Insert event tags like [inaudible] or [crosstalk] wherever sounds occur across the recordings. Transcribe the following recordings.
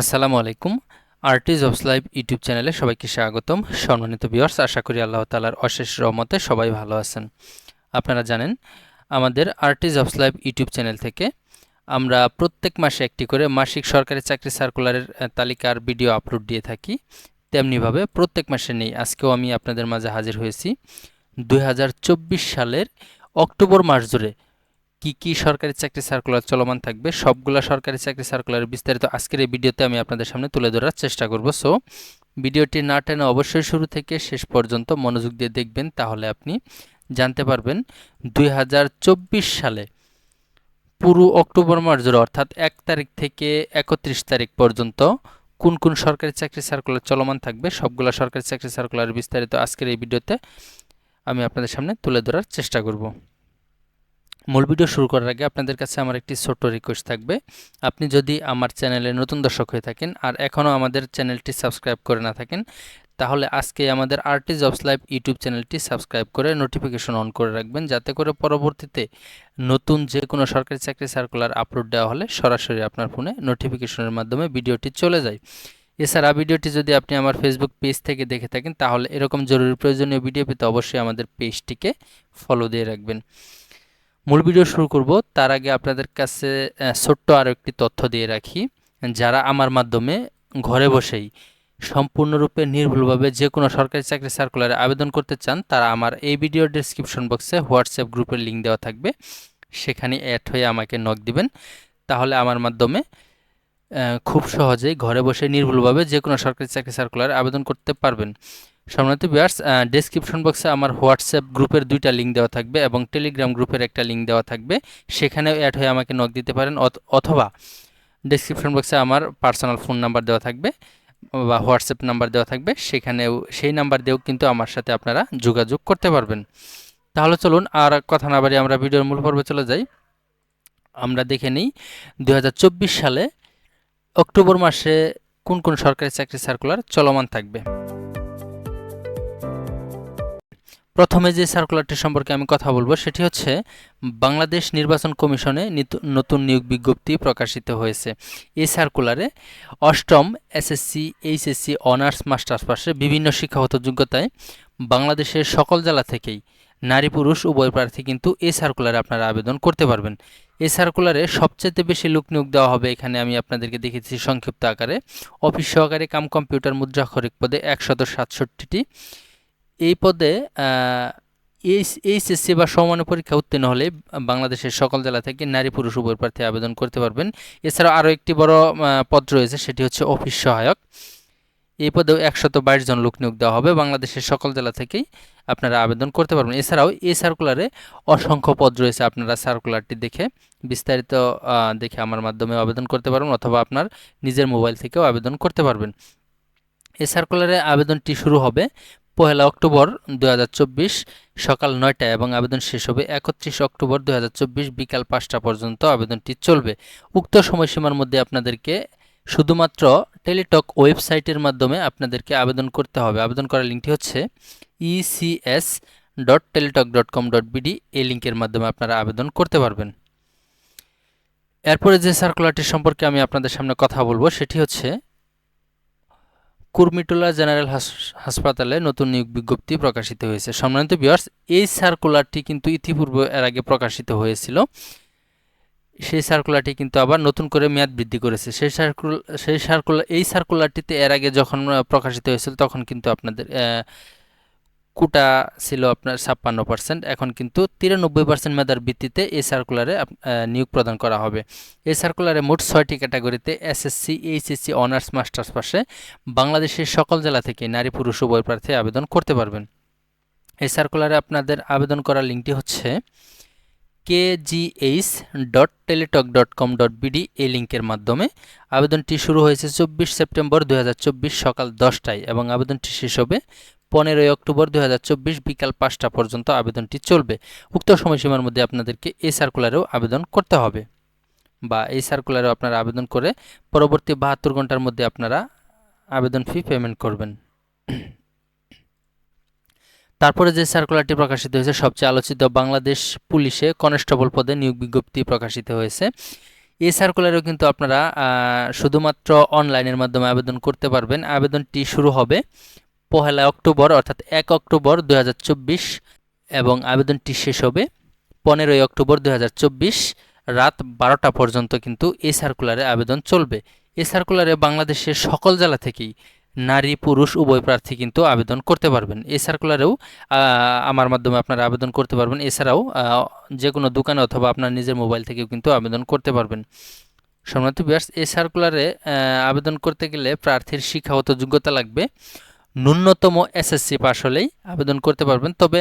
আসসালামু আলাইকুম। আর্টিজ অফ লাইভ ইউটিউব চ্যানেলে সবাইকে স্বাগতম। সম্মানিত ভিউয়ার্স, আশা করি আল্লাহ তালার অশেষ রহমতে সবাই ভালো আছেন। আপনারা জানেন, আমাদের আর্টিজ অফ লাইভ ইউটিউব চ্যানেল থেকে আমরা প্রত্যেক মাসে একটি করে মাসিক সরকারি চাকরি সার্কুলারের তালিকার ভিডিও আপলোড দিয়ে থাকি। তেমনিভাবে প্রত্যেক মাসে নেই। আজকেও আমি আপনাদের মাঝে হাজির হয়েছি। দুই হাজার চব্বিশ সালের অক্টোবর মাস জুড়ে কি কি সরকারি চাকরি সার্কুলার চলমান থাকবে, সবগুলা সরকারি চাকরি সার্কুলারের বিস্তারিত আজকের এই ভিডিওতে আমি আপনাদের সামনে তুলে ধরার চেষ্টা করব। সো ভিডিওটি না টেনে অবশ্যই শুরু থেকে শেষ পর্যন্ত মনোযোগ দিয়ে দেখবেন, তাহলে আপনি জানতে পারবেন দুই হাজার চব্বিশ সালে পুরো অক্টোবর মাস জুড়ে অর্থাৎ এক তারিখ থেকে একত্রিশ তারিখ পর্যন্ত কোন কোন সরকারি চাকরি সার্কুলার চলমান থাকবে, সবগুলা সরকারি চাকরি সার্কুলার বিস্তারিত আজকের এই ভিডিওতে আমি আপনাদের সামনে তুলে ধরার চেষ্টা করব। মূল ভিডিও শুরু করার আগে আপনাদের কাছে আমার একটি ছোট্ট রিকোয়েস্ট থাকবে। আপনি যদি আমার চ্যানেলে নতুন দর্শক হয়ে থাকেন আর এখনও আমাদের চ্যানেলটি সাবস্ক্রাইব করে না থাকেন, তাহলে আজকে আমাদের আর্টি জবস লাইভ ইউটিউব চ্যানেলটি সাবস্ক্রাইব করে নোটিফিকেশন অন করে রাখবেন। যাতে করে পরবর্তীতে নতুন যে কোনো সরকারি চাকরি সার্কুলার আপলোড দেওয়া হলে সরাসরি আপনার ফোনে নোটিফিকেশনের মাধ্যমে ভিডিওটি চলে যায়। এছাড়া ভিডিওটি যদি আপনি আমার ফেসবুক পেজ থেকে দেখে থাকেন, তাহলে এরকম জরুরি প্রয়োজনীয় ভিডিও পেতে অবশ্যই আমাদের পেজটিকে ফলো দিয়ে রাখবেন। মূল ভিডিও শুরু করব। তার আগে আপনাদের কাছে ছোট্ট আরও একটি তথ্য দিয়ে রাখি। যারা আমার মাধ্যমে ঘরে বসেই সম্পূর্ণরূপে নির্ভুলভাবে যে কোনো সরকারি চাকরি সার্কুলারে আবেদন করতে চান, তারা আমার এই ভিডিও ডেসক্রিপশন বক্সে হোয়াটসঅ্যাপ গ্রুপের লিঙ্ক দেওয়া থাকবে। সেখানে অ্যাড হয়ে আমাকে নক দিবেন। তাহলে আমার মাধ্যমে খুব সহজেই ঘরে বসে নির্ভুলভাবে যে কোনো সরকারি চাকরি সার্কুলারে আবেদন করতে পারবেন। সম্মানিত বিয়ার্স ডেসক্রিপশন বক্সে আমার হোয়াটসঅ্যাপ গ্রুপের দুইটা লিঙ্ক দেওয়া থাকবে এবং টেলিগ্রাম গ্রুপের একটা লিঙ্ক দেওয়া থাকবে। সেখানেও অ্যাড হয়ে আমাকে নক দিতে পারেন অথ- অথবা ডেসক্রিপশন বক্সে আমার পার্সোনাল ফোন নাম্বার দেওয়া থাকবে বা হোয়াটসঅ্যাপ নাম্বার দেওয়া থাকবে। সেখানেও সেই নাম্বার দিয়েও কিন্তু আমার সাথে আপনারা যোগাযোগ করতে পারবেন। তাহলে চলুন আর কথা না বাড়ি আমরা ভিডিওর মূল পর্বে চলে যাই। আমরা দেখে নিই দু হাজার চব্বিশ সালে অক্টোবর মাসে কোন কোন সরকারি চাকরি সার্কুলার চলমান থাকবে। প্রথমে যে সার্কুলারটি সম্পর্কে আমি কথা বলব, সেটি হচ্ছে বাংলাদেশ নির্বাচন কমিশনে নিত- নতুন নিয়োগ বিজ্ঞপ্তি প্রকাশিত হয়েছে। এই সার্কুলারে অষ্টম এসএসসি এইচএসসি অনার্স মাস্টার্স পাশে বিভিন্ন শিক্ষাগত যোগ্যতায় বাংলাদেশের সকল জেলা থেকেই নারী, পুরুষ, উভয় প্রার্থী কিন্তু এই সার্কুলারে আপনারা আবেদন করতে পারবেন। এই সার্কুলারে সবচেয়ে বেশি লোক নিয়োগ দেওয়া হবে এখানে আমি আপনাদেরকে দেখেছি সংক্ষিপ্ত আকারে। অফিস সহকারী কাম কম্পিউটার মুদ্রাক্ষরিক পদে একশত সাতষট্টিটি। এই পদে এইচএসসি বা সমানের পরীক্ষা উত্তীর্ণ হলে বাংলাদেশের সকল জেলা থেকে নারী পুরুষ উভয় প্রার্থী আবেদন করতে পারবেন। এছাড়াও আরও একটি বড় পদ রয়েছে, সেটি হচ্ছে অফিস সহায়ক। এই পদেও একশত বাইশ জন লোক নিয়োগ দেওয়া হবে। বাংলাদেশের সকল জেলা থেকেই আপনারা আবেদন করতে পারবেন। এছাড়াও এই সার্কুলারে অসংখ্য পদ রয়েছে, আপনারা সার্কুলারটি দেখে বিস্তারিত দেখে আমার মাধ্যমে আবেদন করতে পারবেন অথবা আপনার নিজের মোবাইল থেকেও আবেদন করতে পারবেন। এই সার্কুলারে আবেদনটি শুরু হবে পহেলা অক্টোবর দু হাজার চব্বিশ সকাল নয়টায় এবং আবেদন শেষ হবে একত্রিশ অক্টোবর দু হাজার চব্বিশ বিকাল পাঁচটা পর্যন্ত আবেদনটি চলবে। উক্ত সময়সীমার মধ্যে আপনাদেরকে শুধুমাত্র টেলিটক ওয়েবসাইটের মাধ্যমে আপনাদেরকে আবেদন করতে হবে। আবেদন করার লিঙ্কটি হচ্ছে ECS dot Teletalk dot com dot BD এই লিঙ্কের মাধ্যমে আপনারা আবেদন করতে পারবেন। এরপরে যে সার্কুলারটি সম্পর্কে আমি আপনাদের সামনে কথা বলব, সেটি হচ্ছে কুর্মিটোলা জেনারেল হাস- হাসপাতালে নতুন নিয়োগ বিজ্ঞপ্তি প্রকাশিত হয়েছে। সম্মানিত বিয়ার্স এই সার্কুলারটি কিন্তু ইতিপূর্বে এর আগে প্রকাশিত হয়েছিল। সেই সার্কুলারটি কিন্তু আবার নতুন করে মেয়াদ বৃদ্ধি করেছে। সেই সার্কুল, সেই সার্কুলার এই সার্কুলারটিতে এর আগে যখন প্রকাশিত হয়েছিল তখন কিন্তু আপনাদের কোটা ছিল আপনার ছাপ্পান্ন পার্সেন্ট এখন কিন্তু তিরানব্বই পার্সেন্ট মেধার ভিত্তিতে এই সার্কুলারে নিয়োগ প্রদান করা হবে। এই সার্কুলারে মোট ছয়টি ক্যাটাগরিতে এসএসসি এইচএসসি অনার্স মাস্টার্স পাশে বাংলাদেশের সকল জেলা থেকে নারী, পুরুষ, উভয় প্রার্থী আবেদন করতে পারবেন। এই সার্কুলারে আপনাদের আবেদন করার লিঙ্কটি হচ্ছে KGH dot Teletalk dot com dot BD এই লিঙ্কের মাধ্যমে আবেদনটি শুরু হয়েছে চব্বিশ সেপ্টেম্বর দু হাজার চব্বিশ সকাল দশটায় এবং আবেদনটি শেষ হবে পনেরোই অক্টোবর দু হাজার চব্বিশ বিকাল পাঁচটা পর্যন্ত আবেদনটি চলবে। উক্ত সময়সীমার মধ্যে আপনাদেরকে এই সার্কুলারেও আবেদন করতে হবে বা এই সার্কুলারেও আপনারা আবেদন করে পরবর্তী বাহাত্তর ঘণ্টার মধ্যে আপনারা আবেদন ফি পেমেন্ট করবেন। তারপরে যে সার্কুলারটি প্রকাশিত হয়েছে, সবচেয়ে আলোচিত বাংলাদেশ পুলিশে কনস্টেবল পদে নিয়োগ বিজ্ঞপ্তি প্রকাশিত হয়েছে। এই সার্কুলারেও কিন্তু আপনারা শুধুমাত্র অনলাইনের মাধ্যমে আবেদন করতে পারবেন। আবেদনটি শুরু হবে পহেলা অক্টোবর, অর্থাৎ এক অক্টোবর দুই হাজার চব্বিশ এবং আবেদনটি শেষ হবে পনেরোই অক্টোবর দুই হাজার চব্বিশ রাত বারোটা পর্যন্ত কিন্তু এই সার্কুলারে আবেদন চলবে। এই সার্কুলারে বাংলাদেশের সকল জেলা থেকেই নারী, পুরুষ, উভয় প্রার্থী কিন্তু আবেদন করতে পারবেন। এই সার্কুলারেও আমার মাধ্যমে আপনারা আবেদন করতে পারবেন। এছাড়াও যে কোনো দোকানে অথবা আপনার নিজের মোবাইল থেকেও কিন্তু আবেদন করতে পারবেন। সম্মানিত বিয়ার্স এই সার্কুলারে আবেদন করতে গেলে প্রার্থীর শিক্ষাগত যোগ্যতা লাগবে। ন্যূনতম এসএসসি পাশ হলেই আবেদন করতে পারবেন। তবে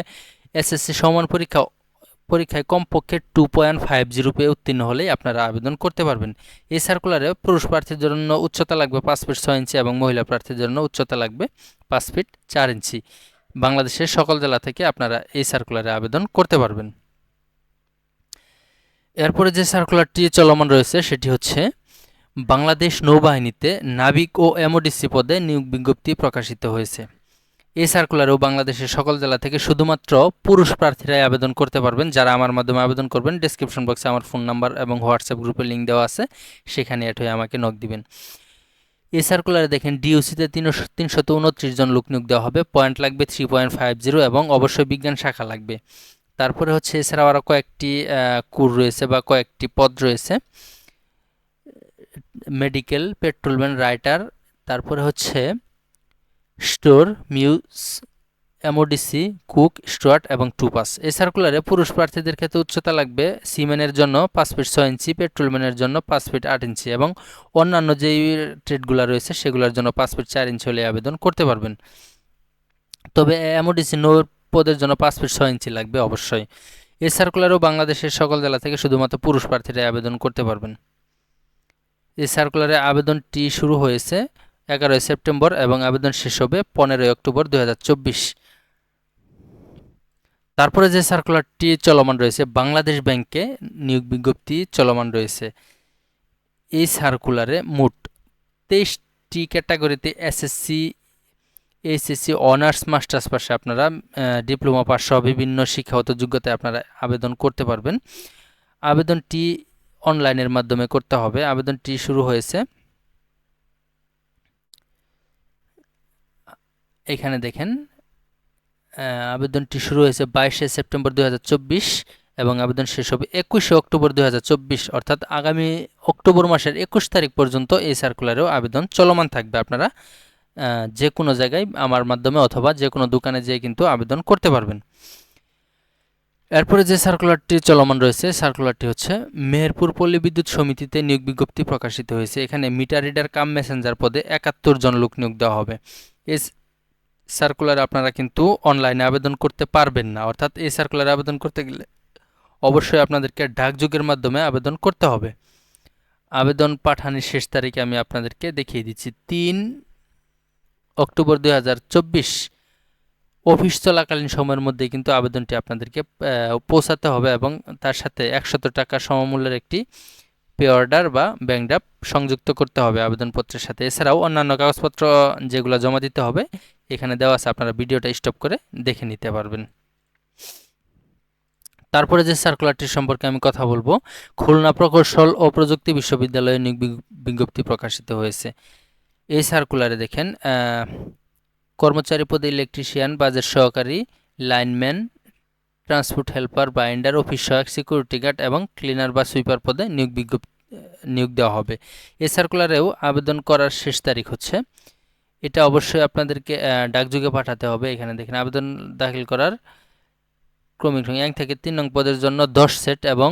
এসএসসি সমান পরীক্ষা পরীক্ষায় কমপক্ষে টু পয়েন্ট ফাইভ জিরো পেয়ে উত্তীর্ণ হলেই আপনারা আবেদন করতে পারবেন। এই সার্কুলারে পুরুষ প্রার্থীর জন্য উচ্চতা লাগবে পাঁচ ফিট ছয় ইঞ্চি এবং মহিলা প্রার্থীর জন্য উচ্চতা লাগবে পাঁচ ফিট চার ইঞ্চি বাংলাদেশের সকল জেলা থেকে আপনারা এই সার্কুলারে আবেদন করতে পারবেন। এরপরে যে সার্কুলারটি চলমান রয়েছে সেটি হচ্ছে বাংলাদেশ নৌবাহিনীতে নাবিক ও এমওডিসি পদে নিয়োগ বিজ্ঞপ্তি প্রকাশিত হয়েছে। এই সার্কুলারেও বাংলাদেশের সকল জেলা থেকে শুধুমাত্র পুরুষ প্রার্থীরাই আবেদন করতে পারবেন। যারা আমার মাধ্যমে আবেদন করবেন ডিসক্রিপশন বক্সে আমার ফোন নাম্বার এবং হোয়াটসঅ্যাপ গ্রুপে লিঙ্ক দেওয়া আছে, সেখানে অ্যাড হয়ে আমাকে নক দিবেন। এই সার্কুলারে দেখেন ডিউসিতে তিনশো তিনশত উনত্রিশ জন লোক নিয়োগ দেওয়া হবে। পয়েন্ট লাগবে থ্রি পয়েন্ট ফাইভ জিরো এবং অবশ্যই বিজ্ঞান শাখা লাগবে। তারপরে হচ্ছে এছাড়াও আরও কয়েকটি কুর রয়েছে বা কয়েকটি পদ রয়েছে। মেডিকেল পেট্রোলম্যান রাইটার তারপরে হচ্ছে স্টোর মিউজ এমওডিসি, কুক, স্টুয়ার্ট এবং টুপাস। এই সার্কুলারে পুরুষ প্রার্থীদের ক্ষেত্রে উচ্চতা লাগবে সিমেনের জন্য পাঁচ ফিট ছয় ইঞ্চি, পেট্রোলম্যানের জন্য পাঁচ ফিট আট ইঞ্চি এবং অন্যান্য যেই ট্রেডগুলো রয়েছে সেগুলোর জন্য পাঁচ ফিট চার ইঞ্চি হলে আবেদন করতে পারবেন। তবে এমওডিসি নৌ পদের জন্য পাঁচ ফিট ছয় ইঞ্চি লাগবে অবশ্যই। এই সার্কুলারও বাংলাদেশের সকল জেলা থেকে শুধুমাত্র পুরুষ প্রার্থীরা আবেদন করতে পারবেন। এই সার্কুলারে আবেদনটি শুরু হয়েছে এগারোই সেপ্টেম্বর এবং আবেদন শেষ হবে পনেরোই অক্টোবর দুই হাজার চব্বিশ। তারপরে যে সার্কুলারটি চলমান রয়েছে, বাংলাদেশ ব্যাংকে নিয়োগ বিজ্ঞপ্তি চলমান রয়েছে। এই সার্কুলারে মোট তেইশটি ক্যাটাগরিতে এসএসসি এইচএসসি অনার্স মাস্টার্স পাশে আপনারা ডিপ্লোমা পাশ সহ বিভিন্ন শিক্ষাগত যোগ্যতায় আপনারা আবেদন করতে পারবেন। আবেদনটি অনলাইনের মাধ্যমে করতে হবে। আবেদনটি শুরু হয়েছে এখানে দেখেন আবেদনটি শুরু হয়েছে বাইশে সেপ্টেম্বর দু হাজার চব্বিশ এবং আবেদন শেষ হবে একুশে অক্টোবর দু হাজার চব্বিশ। অর্থাৎ আগামী অক্টোবর মাসের একুশ তারিখ পর্যন্ত এই সার্কুলারেও আবেদন চলমান থাকবে আপনারা যে কোনো জায়গায় আমার মাধ্যমে অথবা যে কোনো দোকানে যেয়ে কিন্তু আবেদন করতে পারবেন। এরপরে যে সার্কুলারটি চলমান রয়েছে সার্কুলারটি হচ্ছে মেহেরপুর পল্লী বিদ্যুৎ সমিতিতে নিয়োগ বিজ্ঞপ্তি প্রকাশিত হয়েছে। এখানে মিটার রিডার কাম মেসেঞ্জার পদে একাত্তর জন লোক নিয়োগ দেওয়া হবে। এই সার্কুলারে আপনারা কিন্তু অনলাইনে আবেদন করতে পারবেন না। অর্থাৎ এই সার্কুলারে আবেদন করতে গেলে অবশ্যই আপনাদেরকে ডাকযোগের মাধ্যমে আবেদন করতে হবে। আবেদন পাঠানোর শেষ তারিখে আমি আপনাদেরকে দেখিয়ে দিচ্ছি, তিন অক্টোবর দুই অফিস চলাকালীন সময়ের মধ্যে কিন্তু আবেদনটি আপনাদেরকে পৌঁছাতে হবে এবং তার সাথে একশত টাকা সমমূল্যের একটি পে অর্ডার বা ব্যাংক ড্রাফ সংযুক্ত করতে হবে আবেদনপত্রের সাথে। এছাড়াও অন্যান্য কাগজপত্র যেগুলো জমা দিতে হবে এখানে দেওয়া আছে, আপনারা ভিডিওটা স্টপ করে দেখে নিতে পারবেন। তারপরে যে সার্কুলারটির সম্পর্কে আমি কথা বলব, খুলনা প্রকৌশল ও প্রযুক্তি বিশ্ববিদ্যালয়ে বিজ্ঞপ্তি প্রকাশিত হয়েছে। এই সার্কুলারে দেখেন কর্মচারী পদে ইলেকট্রিশিয়ান বাজেট সহকারী lineman transport helper binder office সহায়ক সিকিউরিটি গার্ড এবং ক্লিনার বা সুইপার পদে নিয়োগ বিজ্ঞপ্তি, নিয়োগ দেওয়া হবে। এ সার্কুলারেও আবেদন করার শেষ তারিখ হচ্ছে এটা অবশ্যই আপনাদেরকে ডাকযোগে পাঠাতে হবে। এখানে দেখেন আবেদন দাখিল করার ক্রমিক রং এক থেকে তিন নং পদের জন্য দশ সেট এবং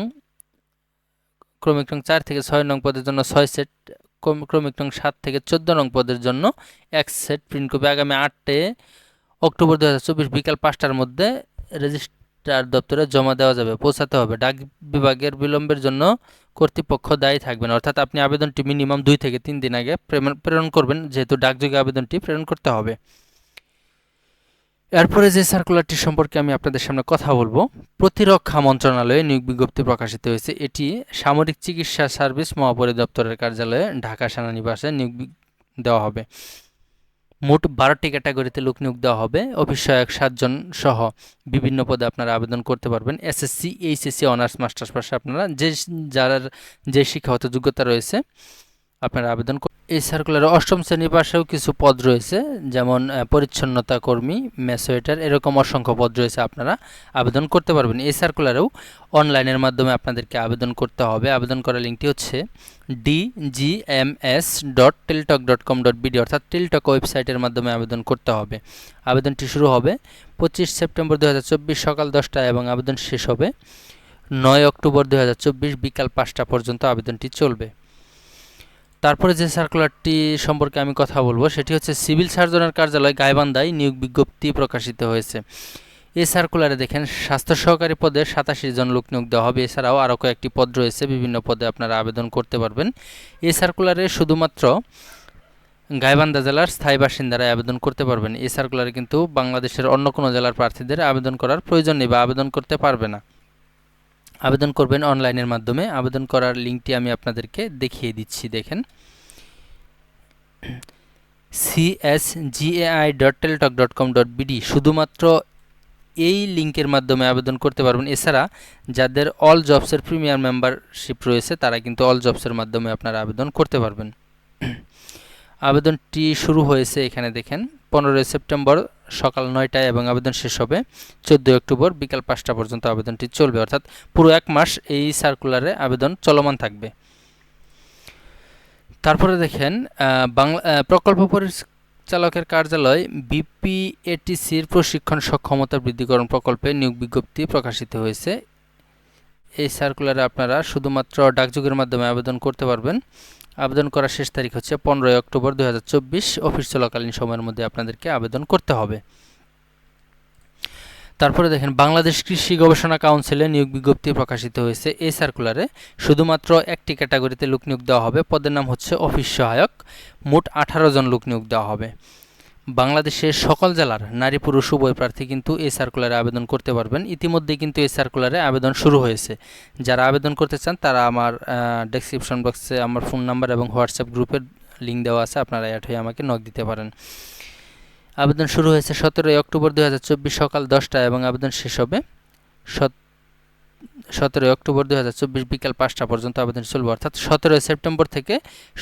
ক্রমিক রং চার থেকে ছয় নং পদের জন্য ছয় সেট ক্রমিক নং সাত থেকে চোদ্দ নং পদের জন্য এক সেট। প্রিন্ট কপি আগামী আটটে অক্টোবর দু হাজার চব্বিশ বিকাল পাঁচটার মধ্যে রেজিস্ট্রার দপ্তরে জমা দেওয়া যাবে, পৌঁছাতে হবে। ডাক বিভাগের বিলম্বের জন্য কর্তৃপক্ষ দায়ী থাকবেন। অর্থাৎ আপনি আবেদনটি মিনিমাম দুই থেকে তিন দিন আগে প্রেরণ করবেন, যেহেতু ডাকযোগে আবেদনটি প্রেরণ করতে হবে। এরপরে যে সার্কুলারটি সম্পর্কে আমি আপনাদের সামনে কথা বলব, প্রতিরক্ষা মন্ত্রণালয়ে নিয়োগ বিজ্ঞপ্তি প্রকাশিত হয়েছে। এটি সামরিক চিকিৎসা সার্ভিস মহাপরিদপ্তরের কার্যালয়ে ঢাকা সেনানিবাসে নিয়োগ দেওয়া হবে। মোট বারোটি ক্যাটাগরিতে লোক নিয়োগ দেওয়া হবে। অফিস সহায়ক সাতজন সহ বিভিন্ন পদে আপনারা আবেদন করতে পারবেন। এসএসসি, এইচএসসি, অনার্স, মাস্টার্স পাশে আপনারা যে, যার যে শিক্ষাগত যোগ্যতা রয়েছে, আপনারা আবেদন এই সার্কুলারে অষ্টম শ্রেণির পাশেও কিছু পদ রয়েছে, যেমন পরিচ্ছন্নতা কর্মী মেসোয়েটার এরকম অসংখ্য পদ রয়েছে আপনারা আবেদন করতে পারবেন। এই সার্কুলারেও অনলাইনের মাধ্যমে আপনাদেরকে আবেদন করতে হবে। আবেদন করার লিঙ্কটি হচ্ছে D G M S dot Teletalk dot com dot BD অর্থাৎ টেলটক ওয়েবসাইটের মাধ্যমে আবেদন করতে হবে। আবেদনটি শুরু হবে পঁচিশ সেপ্টেম্বর দু হাজার চব্বিশ সকাল দশটায় এবং আবেদন শেষ হবে নয় অক্টোবর দু হাজার চব্বিশ বিকাল পাঁচটা পর্যন্ত আবেদনটি চলবে। তারপরে যে সার্কুলারটি সম্পর্কে আমি কথা বলব, সেটি হচ্ছে সিভিল সার্জনের কার্যালয় গাইবান্ধায় নিয়োগ বিজ্ঞপ্তি প্রকাশিত হয়েছে। এই সার্কুলারে দেখেন, স্বাস্থ্য সহকারী পদে সাতাশি জন লোক নিয়োগ দেওয়া হবে। এছাড়াও আরও কয়েকটি পদ রয়েছে, বিভিন্ন পদে আপনারা আবেদন করতে পারবেন। এই সার্কুলারে শুধুমাত্র গাইবান্ধা জেলার স্থায়ী বাসিন্দারা আবেদন করতে পারবেন। এই সার্কুলারে কিন্তু বাংলাদেশের অন্য কোনো জেলার প্রার্থীদের আবেদন করার প্রয়োজন নেই বা আবেদন করতে পারবে না। আবেদন করবেন অনলাইনের মাধ্যমে। আবেদন করার লিঙ্কটি আমি আপনাদেরকে দেখিয়ে দিচ্ছি, দেখেন। CSGAI dot Teletalk dot com dot BD শুধুমাত্র এই লিঙ্কের মাধ্যমে আবেদন করতে পারবেন। এছাড়া যাদের অল জবসের প্রিমিয়ার মেম্বারশিপ রয়েছে, তারা কিন্তু অল জবসের মাধ্যমে আপনারা আবেদন করতে পারবেন। আবেদনটি শুরু হয়েছে এখানে, দেখেন। পনেরোই সেপ্টেম্বর সকাল নয়টায় এবং আবেদন শেষ হবে চোদ্দোই অক্টোবর বিকাল পাঁচটা পর্যন্ত আবেদনটি চলবে। অর্থাৎ পুরো এক মাস এই সার্কুলারে আবেদন চলমান থাকবে। তারপরে দেখেন বাংলা প্রকল্প পরিচালকের কার্যালয় বিপিএটিসির প্রশিক্ষণ সক্ষমতা বৃদ্ধিকরণ প্রকল্পে নিয়োগ বিজ্ঞপ্তি প্রকাশিত হয়েছে। এই সার্কুলারে আপনারা শুধুমাত্র ডাকযোগের মাধ্যমে আবেদন করতে পারবেন। আবেদন করার শেষ তারিখ হচ্ছে পনেরোই অক্টোবর দু অফিস চলাকালীন সময়ের মধ্যে আপনাদেরকে আবেদন করতে হবে। তারপরে দেখেন, বাংলাদেশ কৃষি গবেষণা কাউন্সিলে নিয়োগ বিজ্ঞপ্তি প্রকাশিত হয়েছে এই সার্কুলারে। শুধুমাত্র একটি ক্যাটাগরিতে লোক নিয়োগ দেওয়া হবে। পদের নাম হচ্ছে অফিস সহায়ক। মোট আঠারো জন লোক নিয়োগ দেওয়া হবে। বাংলাদেশের সকল জেলার নারী পুরুষ উভয় প্রার্থী কিন্তু এই সার্কুলারে আবেদন করতে পারবেন। ইতিমধ্যে কিন্তু এই সার্কুলারে আবেদন শুরু হয়েছে। যারা আবেদন করতে চান, তারা আমার ডেসক্রিপশন বক্সে আমার ফোন নাম্বার এবং হোয়াটসঅ্যাপ গ্রুপের লিঙ্ক দেওয়া আছে। আপনারা অ্যাড হয়ে আমাকে নক দিতে পারেন। আবেদন শুরু হয়েছে সতেরোই অক্টোবর দুই হাজার চব্বিশ সকাল দশটায় এবং আবেদন শেষ হবে সতেরোই অক্টোবর দুই হাজার চব্বিশ বিকাল পাঁচটা পর্যন্ত আবেদন চলবে। অর্থাৎ সতেরোই সেপ্টেম্বর থেকে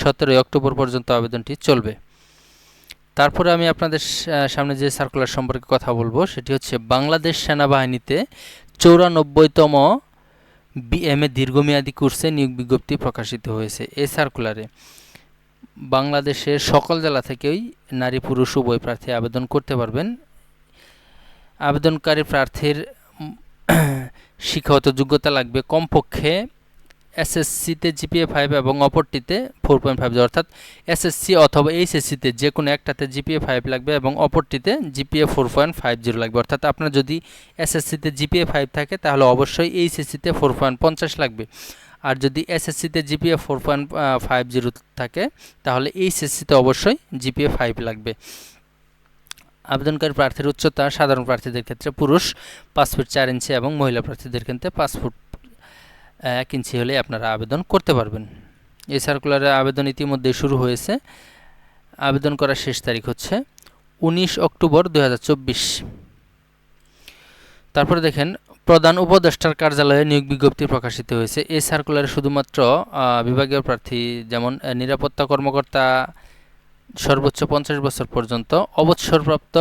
সতেরোই অক্টোবর পর্যন্ত আবেদনটি চলবে। তারপরে আমি আপনাদের সামনে যে সার্কুলার সম্পর্কে কথা বলব, সেটি হচ্ছে বাংলাদেশ সেনাবাহিনীতে চৌরানব্বইতম বিএমএ দীর্ঘমেয়াদী কোর্সে নিয়োগ বিজ্ঞপ্তি প্রকাশিত হয়েছে এই সার্কুলারে বাংলাদেশের সকল জেলা থেকেই নারী পুরুষ উভয় প্রার্থী আবেদন করতে পারবেন। আবেদনকারী প্রার্থীর [clears throat] শিক্ষাগত যোগ্যতা লাগবে কমপক্ষে এসএসসিতে জিপিএ ফাইভ এবং অপরটিতে ফোর পয়েন্ট ফাইভ অর্থাৎ এসএসসি অথবা এইচএসসিতে যে কোনো একটাতে জিপিএ ফাইভ লাগবে এবং অপরটিতে GPA four point five zero লাগবে। অর্থাৎ আপনার যদি এসএসসিতে জিপিএ ফাইভ থাকে, তাহলে অবশ্যই এইচএসসিতে ফোর পয়েন্ট পঞ্চাশ লাগবে। আর যদি এসএসসিতে GPA four point five zero থাকে, তাহলে এইচএসসিতে অবশ্যই জিপিএ ফাইভ লাগবে। আবেদনকারী প্রার্থীর উচ্চতা সাধারণ প্রার্থীদের ক্ষেত্রে পুরুষ পাঁচ ফুট চার ইঞ্চি এবং মহিলা প্রার্থীদের ক্ষেত্রে পাঁচ ফুট ইঞ্চি হলে আপনারা আবেদন করতে পারবেন। এই সার্কুলারের আবেদন ইতিমধ্যে শুরু হয়েছে। আবেদন করার শেষ তারিখ হচ্ছে উনিশ অক্টোবর দু হাজার চব্বিশ। তারপরে দেখেন, প্রধান উপদেষ্টার কার্যালয়ে নিয়োগ বিজ্ঞপ্তি প্রকাশিত হয়েছে। এই সার্কুলারে শুধুমাত্র বিভাগীয় প্রার্থী যেমন নিরাপত্তা কর্মকর্তা সর্বোচ্চ পঞ্চাশ বছর পর্যন্ত, অবসরপ্রাপ্ত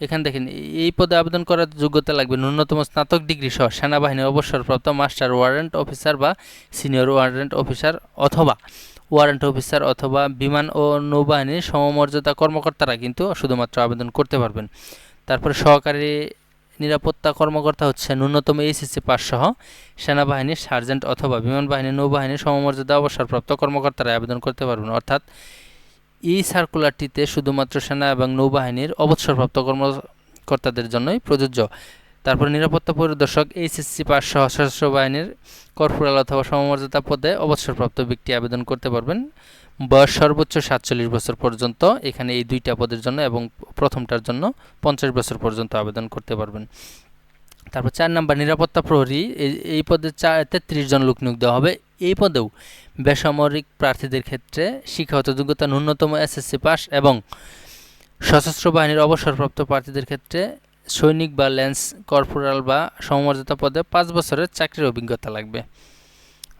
এখানে দেখেন এই পদে আবেদন করার যোগ্যতা লাগবে ন্যূনতম স্নাতক ডিগ্রি সহ সেনাবাহিনীর অবসরপ্রাপ্ত মাস্টার, ওয়ারেন্ট অফিসার বা সিনিয়র ওয়ারেন্ট অফিসার অথবা ওয়ারেন্ট অফিসার অথবা বিমান ও নৌবাহিনীর সমমর্যাদা কর্মকর্তারা কিন্তু শুধুমাত্র আবেদন করতে পারবেন। তারপরে সহকারী নিরাপত্তা কর্মকর্তা হচ্ছে ন্যূনতম এইচএসসি পাস সহ সেনাবাহিনীর সার্জেন্ট অথবা বিমান বাহিনী নৌবাহিনীর সমমর্যাদা অবসরপ্রাপ্ত কর্মকর্তারা আবেদন করতে পারবেন। অর্থাৎ এই সার্কুলারটিতে শুধুমাত্র সেনা এবং নৌবাহিনীর অবসরপ্রাপ্ত কর্মকর্তাদের জন্যই প্রযোজ্য। তারপর নিরাপত্তা পরিদর্শক এইচএসসি পাস সহ সশস্ত্র বাহিনীর কর্পোরাল অথবা সমমর্যাদা পদে অবসরপ্রাপ্ত ব্যক্তি আবেদন করতে পারবেন। বয়স সর্বোচ্চ সাতচল্লিশ বছর পর্যন্ত, এখানে এই দুইটা পদের জন্য এবং প্রথমটার জন্য পঞ্চাশ বছর পর্যন্ত আবেদন করতে পারবেন। তারপর চার নাম্বার, নিরাপত্তা প্রহরী এই পদে চার তেত্রিশ জন লোক নিয়োগ দেওয়া হবে। এই পদেও বেসামরিক প্রার্থীদের ক্ষেত্রে শিক্ষাগত যোগ্যতা ন্যূনতম এসএসসি পাস এবং সশস্ত্র বাহিনীর অবসরপ্রাপ্ত প্রার্থীদের ক্ষেত্রে সৈনিক বা ল্যান্স কর্পোরাল বা সমমর্যাদা পদে পাঁচ বছরের চাকরির অভিজ্ঞতা লাগবে।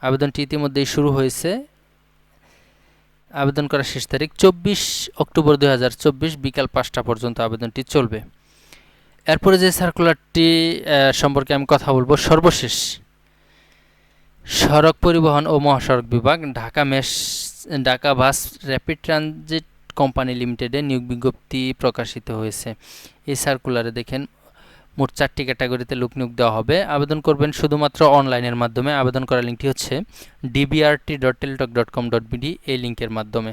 আবেদনটি ইতিমধ্যেই শুরু হয়েছে। আবেদন করার শেষ তারিখ চব্বিশ অক্টোবর দুই হাজার চব্বিশ বিকাল পাঁচটা পর্যন্ত আবেদনটি চলবে। এরপরে যে সার্কুলারটি সম্পর্কে আমি কথা বলব সর্বশেষ। সড়ক পরিবহন ও মহাসড়ক বিভাগ, Dhaka mace Dhaka bus rapid transit company লিমিটেডে নিয়োগ বিজ্ঞপ্তি প্রকাশিত হয়েছে। এই সার্কুলারে দেখেন, মোট চারটি ক্যাটাগরিতে লোক নিয়োগ দেওয়া হবে। আবেদন করবেন শুধুমাত্র অনলাইনের মাধ্যমে। আবেদন করার লিঙ্কটি হচ্ছে DBRT dot Teletalk dot com dot BD এই লিঙ্কের মাধ্যমে।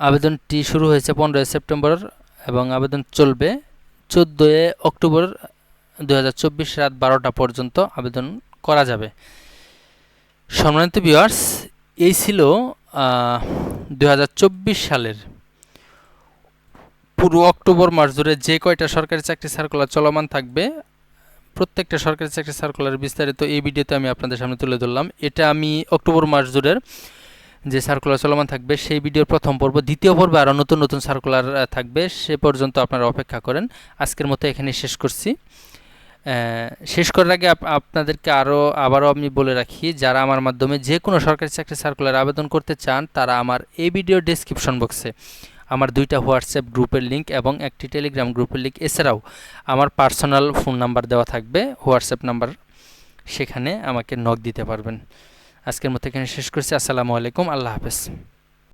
আবেদনটি শুরু হয়েছে পনেরোই সেপ্টেম্বর এবং আবেদন চলবে চোদ্দোই অক্টোবর দুই হাজার চব্বিশ রাত বারোটা পর্যন্ত আবেদন করা যাবে। সম্মানিত ভিউয়ার্স এই ছিল দু হাজার চব্বিশ সালের পুরো অক্টোবর মাস ধরে যে কয়টা সরকারি চাকরি সার্কুলার চলমান থাকবে, প্রত্যেকটা সরকারি চাকরি সার্কুলার বিস্তারিত এই ভিডিওতে আমি আপনাদের সামনে তুলে ধরলাম। এটা আমি অক্টোবর মাস জুড়ের যে সার্কুলার চলমান থাকবে, সেই ভিডিওর প্রথম পর্ব, দ্বিতীয় পর্বে আরও নতুন নতুন সার্কুলার থাকবে, সে পর্যন্ত আপনারা অপেক্ষা করেন। আজকের মতো এখানে শেষ করছি। শেষ করার আগে আপ- আপনাদেরকে আরও আবারও আমি বলে রাখি, যারা আমার মাধ্যমে যে কোনো সরকারি চাকরি সার্কুলার আবেদন করতে চান, তারা আমার এই ভিডিও ডেসক্রিপশন বক্সে আমার দুইটা হোয়াটসঅ্যাপ গ্রুপের লিংক এবং একটি টেলিগ্রাম গ্রুপের লিঙ্ক এছাড়াও আমার পার্সোনাল ফোন নাম্বার দেওয়া থাকবে হোয়াটসঅ্যাপ নাম্বার সেখানে আমাকে নক দিতে পারবেন। আজকের মতো এখানে শেষ করছি, আসসালামু আলাইকুম, আল্লাহ হাফেজ।